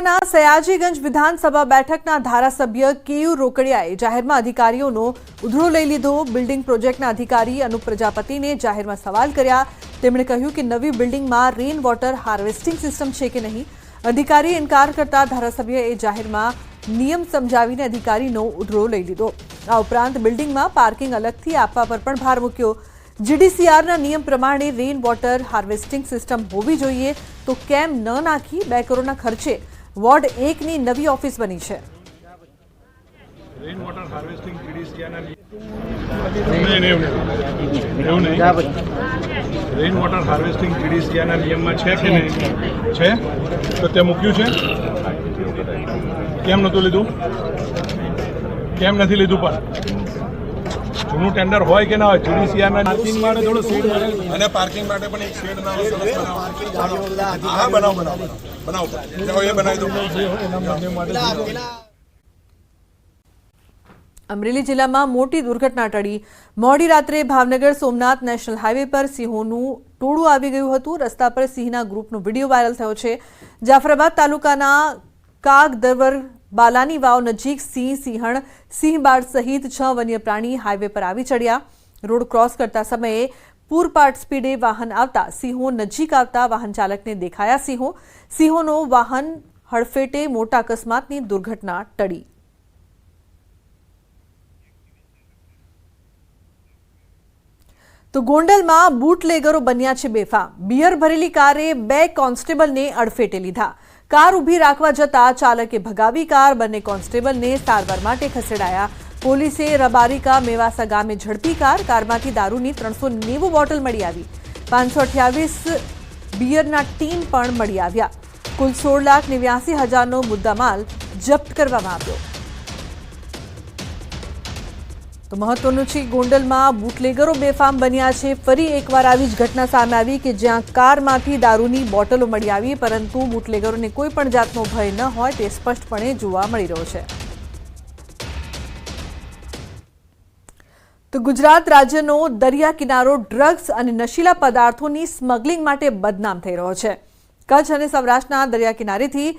ના સયાજીગંજ વિધાનસભા બેઠકના ધારાસભ્ય કેયુ રોકડિયાએ જાહેરમાં અધિકારીઓનો ઉધડો લઈ લીધો. બિલ્ડિંગ પ્રોજેક્ટના અધિકારી અનુપ પ્રજાપતિને જાહેરમાં સવાલ કર્યા. તેમણે કહ્યું કે નવી બિલ્ડિંગમાં રેઇન વોટર હાર્વેસ્ટિંગ સિસ્ટમ છે કે નહીં? અધિકારી ઇનકાર કરતા ધારાસભ્યએ જાહેરમાં નિયમ સમજાવીને અધિકારીનો ઉધડો લઈ લીધો. આ ઉપરાંત બિલ્ડિંગમાં પાર્કિંગ અલગથી આપવા પર પણ ભાર મૂક્યો. જીડીસીઆરના નિયમ પ્રમાણે રેઇન વોટર હાર્વેસ્ટિંગ સિસ્ટમ હોવી જોઈએ તો કેમ ન નાખી બે કરોડના ખર્ચે? વોર્ડ એકની નવી ઓફિસ બની છે. રેઇન વોટર હાર્વેસ્ટિંગ જીડીસીઆના નિયમમાં છે કે નહીં? છે? તો તે મૂક્યું છે? કેમ નહોતું લીધું? કેમ નથી લીધું પણ? જૂનું ટેન્ડર હોય કે ના હોય જીડીસીઆના પાર્કિંગ માટે થોડું સીટ મળે અને પાર્કિંગ માટે પણ એક શેડ ના હોય હા બનાવો બનાવો બનાવો. એ બનાવી દો. અમરેલી જિલ્લામાં મોટી દુર્ઘટના ટળી. મોડી રાત્રે ભાવનગર સોમનાથ નેશનલ હાઈવે પર સિંહોનું ટોળું આવી ગયું હતું. રસ્તા પર સિંહના ગ્રુપનો વીડિયો વાયરલ થયો છે. જાફરાબાદ તાલુકાના કાગદરવર બાલાની વાવ નજીક સિંહ સિંહણ સિંહબાળ સહિત છ વન્ય પ્રાણી હાઈવે પર આવી ચડ્યા રોડ ક્રોસ કરતા સમયે પૂરપાટ સ્પીડે વાહન આવતા સિંહો નજીક આવતા વાહન ચાલકને દેખાયા સિંહો સિંહોનો વાહન હડફેટે મોટા અકસ્માતની દુર્ઘટના ટળી તો ગોંડલમાં બૂટલેગરો બન્યા છે બેફામ બિયર ભરેલી કારે બે કોન્સ્ટેબલને અડફેટે લીધા કાર ઊભી રાખવા જતા ચાલકે ભગાવી કાર, બંને કોન્સ્ટેબલને સારવાર માટે ખસેડાયા. પોલીસે રબારિકા મેવાસા ગામે ઝડપી કાર, કારમાંથી દારૂની ત્રણસો નેવું બોટલ મળી આવી. પાંચસો અઠ્યાવીસ બિયરના ટીન પણ મળી આવ્યા. કુલ સોળ લાખ નેવ્યાસી હજારનો મુદ્દામાલ જપ્ત કરવામાં આવ્યો. તો મહત્વનું છે, ગોંડલમાં બુટલેગરો બેફામ બન્યા છે. ફરી એકવાર આવી જ ઘટના સામે આવી કે જ્યાં કારમાંથી દારૂની બોટલો મળી આવી, પરંતુ બુટલેગરોને કોઈ પણ જાતનો ભય ન હોય તે સ્પષ્ટપણે જોવા મળી રહ્યો છે. તો ગુજરાત રાજ્યનો દરિયા કિનારો ડ્રગ્સ અને નશીલા પદાર્થોની સ્મગલિંગ માટે બદનામ થઈ રહ્યો છે. કચ્છ અને સૌરાષ્ટ્રના દરિયા કિનારેથી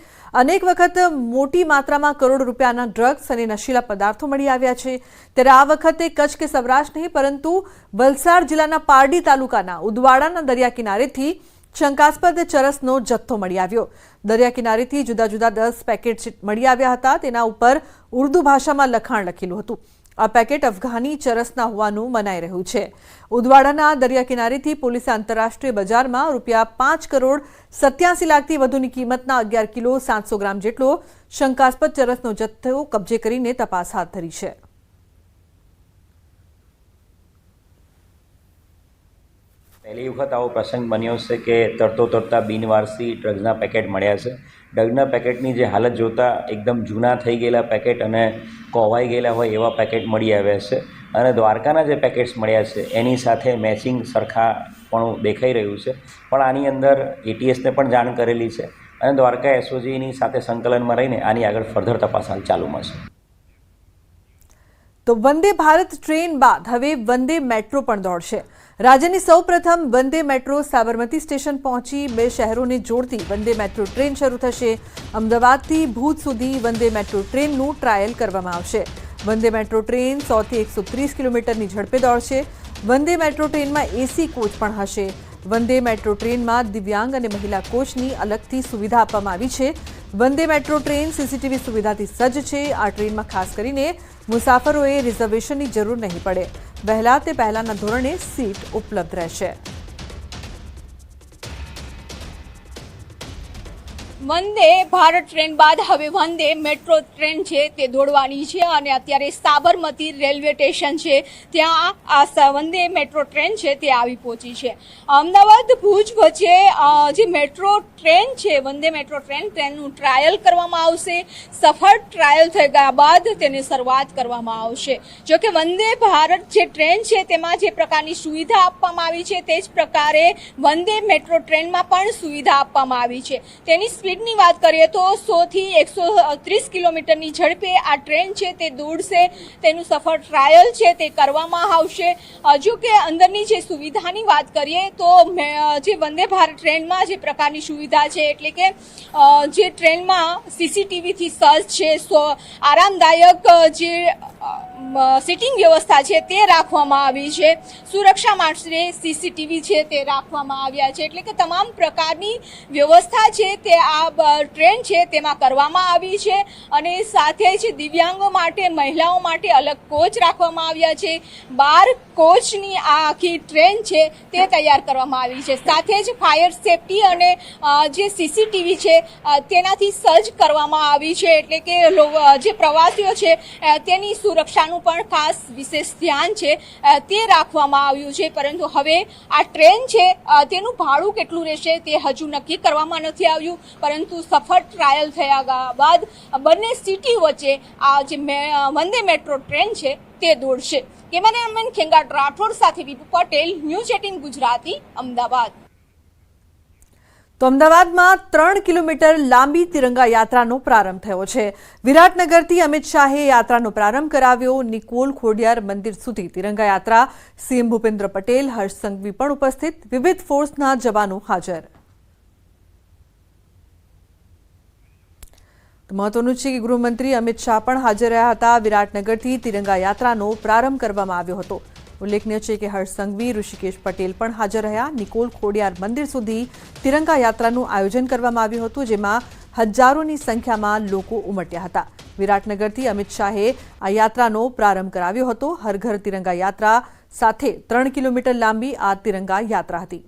અનેક વખત મોટી માત્રામાં કરોડ રૂપિયાના ડ્રગ્સ અને નશીલા પદાર્થો મળી આવ્યા છે. ત્યારે આ વખતે કચ્છ કે સૌરાષ્ટ્ર નહીં, પરંતુ વલસાડ જિલ્લાના પારડી તાલુકાના ઉદવાડાના દરિયા કિનારેથી શંકાસ્પદ ચરસનો જથ્થો મળી આવ્યો. દરિયા કિનારેથી જુદા જુદા દસ પેકેટ મળી આવ્યા હતા. તેના ઉપર ઉર્દુ ભાષામાં લખાણ લખેલું હતું. આ પેકેટ અફઘાની ચરસના હોવાનું મનાઈ રહ્યું છે. ઉદવાડાના દરિયા કિનારેથી પોલીસે આંતરરાષ્ટ્રીય બજારમાં રૂપિયા પાંચ કરોડ સત્યાસી લાખથી વધુની કિંમતના અગિયાર કિલો સાતસો ગ્રામ જેટલો શંકાસ્પદ ચરસનો જથ્થો કબજે કરીને તપાસ હાથ ધરી છે. પહેલી વખત આવો પ્રસંગ બન્યો છે કે તરતો તરતા બિનવારસી ડ્રગ્સના પેકેટ મળ્યા છે. ડ્રગના પેકેટની જે હાલત જોતાં એકદમ જૂના થઈ ગયેલા પેકેટ અને કોવાઈ ગયેલા હોય એવા પેકેટ મળી આવ્યા છે. અને દ્વારકાના જે પેકેટ્સ મળ્યા છે, એની સાથે મેચિંગ સરખા પણ દેખાઈ રહ્યું છે. પણ આની અંદર એટીએસને પણ જાણ કરેલી છે. અને દ્વારકા એસઓજીની સાથે સંકલનમાં રહીને આની આગળ ફર્ધર તપાસ હાલ ચાલુમાં છે. તો વંદે ભારત ટ્રેન બાદ હવે વંદે મેટ્રો પણ દોડશે. રાજ્યની સૌપ્રથમ વંદે મેટ્રો સાબરમતી સ્ટેશન પહોંચી બે શહેરોને જોડતી વંદે મેટ્રો ટ્રેન શરૂ થશે. અમદાવાદથી ભુજ સુધી વંદે મેટ્રો ટ્રેનનું ટ્રાયલ કરવામાં આવશે. વંદે મેટ્રો ટ્રેન સોથી એકસો ત્રીસ કિલોમીટરની ઝડપે દોડશે. વંદે મેટ્રો ટ્રેનમાં એસી કોચ પણ હશે. વંદે મેટ્રો ટ્રેનમાં દિવ્યાંગ અને મહિલા કોચની અલગથી સુવિધા આપવામાં આવી છે. વંદે મેટ્રો ટ્રેન સીસીટીવી સુવિધાથી સજ્જ છે. આ ટ્રેનમાં ખાસ કરીને મુસાફરોએ રિઝર્વેશનની જરૂર નહીં પડે. વહેલા તે પહેલાના ધોરણે સીટ ઉપલબ્ધ રહેશે. વંદે ભારત ટ્રેન બાદ હવે વંદે મેટ્રો ટ્રેન છે તે દોડવાની છે અને અત્યારે સાબરમતી રેલવે સ્ટેશન છે. ત્યાં આ વંદે મેટ્રો ટ્રેન છે તે આવી પહોંચી છે. અમદાવાદ, ભુજ વચ્ચે જે મેટ્રો ટ્રેન છે, વંદે મેટ્રો ટ્રેન, તેનું ટ્રાયલ કરવામાં આવશે. સફળ ટ્રાયલ થઈ ગયા બાદ તેની શરૂઆત કરવામાં આવશે. જો કે વંદે ભારત જે ટ્રેન છે તેમાં જે પ્રકારની સુવિધા આપવામાં આવી છે, તે જ પ્રકારે વંદે મેટ્રો ટ્રેનમાં પણ સુવિધા આપવામાં આવી છે. તેની સ્પીડ સ્પીડની વાત કરીએ તો સોથી એકસો ત્રીસ કિલોમીટરની ઝડપે આ ટ્રેન છે તે દોડશે. તેનું સફળ ટ્રાયલ છે તે કરવામાં આવશે. હજુ કે અંદરની જે સુવિધાની વાત કરીએ તો જે વંદે ભારત ટ્રેનમાં જે પ્રકારની સુવિધા છે એટલે કે જે ટ્રેનમાં સીસીટીવીથી સજ્જ છે, સો આરામદાયક જે સિટિંગ વ્યવસ્થા છે તે રાખવામાં આવી છે. સુરક્ષા માટે સીસીટીવી છે તે રાખવામાં આવ્યા છે. એટલે કે તમામ પ્રકારની વ્યવસ્થા છે તે આ ટ્રેન છે તેમાં કરવામાં આવી છે. અને સાથે જ દિવ્યાંગો માટે, મહિલાઓ માટે અલગ કોચ રાખવામાં આવ્યા છે. બાર કોચની આ આખી ટ્રેન છે તે તૈયાર કરવામાં આવી છે. સાથે જ ફાયર સેફટી અને જે સીસીટીવી છે તેનાથી સજ્જ કરવામાં આવી છે. એટલે કે જે પ્રવાસીઓ છે તેની સુરક્ષાનું પણ ખાસ વિશેષ ધ્યાન છે તે રાખવામાં આવ્યું છે. પરંતુ હવે આ ટ્રેન છે તેનું ભાડું કેટલું રહેશે તે હજુ નક્કી કરવામાં નથી આવ્યું. પરંતુ સફળ ટ્રાયલ થયા બાદ બંને સિટી વચ્ચે આ જે વંદે મેટ્રો ટ્રેન છે, તે દોડશે. કેમેરામેન ખેંગાટ રાઠોડ સાથે વિપુ પટેલ, ન્યૂઝ એટીન ગુજરાતી, અમદાવાદ. તો અમદાવાદમાં ત્રણ કિલોમીટર લાંબી તિરંગા યાત્રાનો પ્રારંભ થયો છે. વિરાટનગરથી અમિત શાહે યાત્રાનો પ્રારંભ કરાવ્યો. નિકોલ ખોડિયાર મંદિર સુધી તિરંગા યાત્રા. સીએમ ભૂપેન્દ્ર પટેલ, હર્ષ સંઘવી પણ ઉપસ્થિત. વિવિધ ફોર્સના જવાનો હાજર. મહત્વનું છે કે ગૃહમંત્રી અમિત શાહ પણ હાજર રહ્યા હતા. વિરાટનગરથી તિરંગા યાત્રાનો પ્રારંભ કરવામાં આવ્યો હતો. ઉલ્લેખનીય છે કે હર્ષસંઘવી ઋષિકેશ પટેલ પણ હાજર રહ્યા. નિકોલ ખોડિયાર મંદિર સુધી તિરંગા યાત્રાનું આયોજન કરવામાં આવ્યું હતું, જેમાં હજારોની સંખ્યામાં લોકો ઉમટ્યા હતા. વિરાટનગરથી અમિત શાહે આ યાત્રાનો પ્રારંભ કરાવ્યો હતો. હર ઘર તિરંગા યાત્રા સાથે ત્રણ કિલોમીટર લાંબી આ તિરંગા યાત્રા હતી.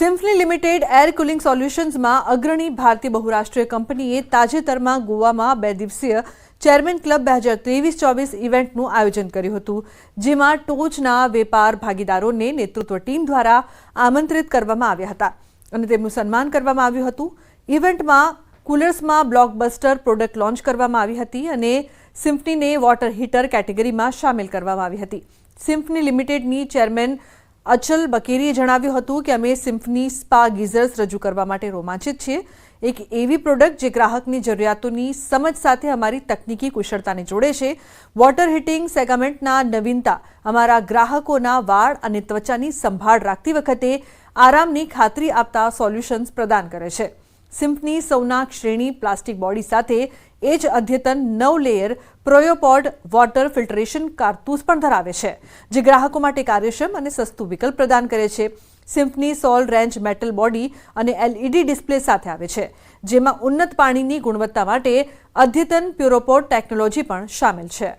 સિમ્ફની લિમિટેડ એર કુલિંગ સોલ્યુશન્સમાં અગ્રણી ભારતીય બહુરાષ્ટ્રીય કંપનીએ તાજેતરમાં ગોવામાં બે દિવસીય ચેરમેન ક્લબ બે હજાર ત્રેવીસ ચોવીસ ઇવેન્ટનું આયોજન કર્યું હતું, જેમાં ટોચના વેપાર ભાગીદારોને નેતૃત્વ ટીમ દ્વારા આમંત્રિત કરવામાં આવ્યા હતા અને તેમનું સન્માન કરવામાં આવ્યું હતું. ઇવેન્ટમાં કુલર્સમાં બ્લોકબસ્ટર પ્રોડક્ટ લોન્ચ કરવામાં આવી હતી અને સિમ્ફનીને વોટર હીટર કેટેગરીમાં સામેલ કરવામાં આવી હતી. સિમ્ફની લિમિટેડની ચેરમેન અચલ બકેરીએ જણાવ્યું હતું કે અમે સિમ્ફની સ્પા ગીઝર્સ રજૂ કરવા માટે રોમાંચિત છીએ. એક એવી પ્રોડક્ટ જે ગ્રાહકની જરૂરિયાતોની સમજ સાથે અમારી તકનીકી કુશળતાને જોડે છે. વોટર હીટિંગ સેગામેન્ટના નવીનતા અમારા ગ્રાહકોના વાળ અને ત્વચાની સંભાળ રાખતી વખતે આરામની ખાતરી આપતા સોલ્યુશન્સ પ્રદાન કરે છે. સિમ્ફની સૌના શ્રેણી પ્લાસ્ટિક બોડી સાથે એ જ અદ્યતન નવ લેયર પ્રોયોપોડ વોટર ફિલ્ટરેશન કારતૂસ પણ ધરાવે છે, જે ગ્રાહકો માટે કાર્યક્ષમ અને સસ્તું વિકલ્પ પ્રદાન કરે છે. Symphony Sol range metal body અને એલઈડી ડિસ્પ્લે સાથે આવે છે, જેમાં ઉન્નત પાણીની ગુણવત્તા માટે અદ્યતન પ્યુરોપોડ ટેકનોલોજી પણ સામેલ છે.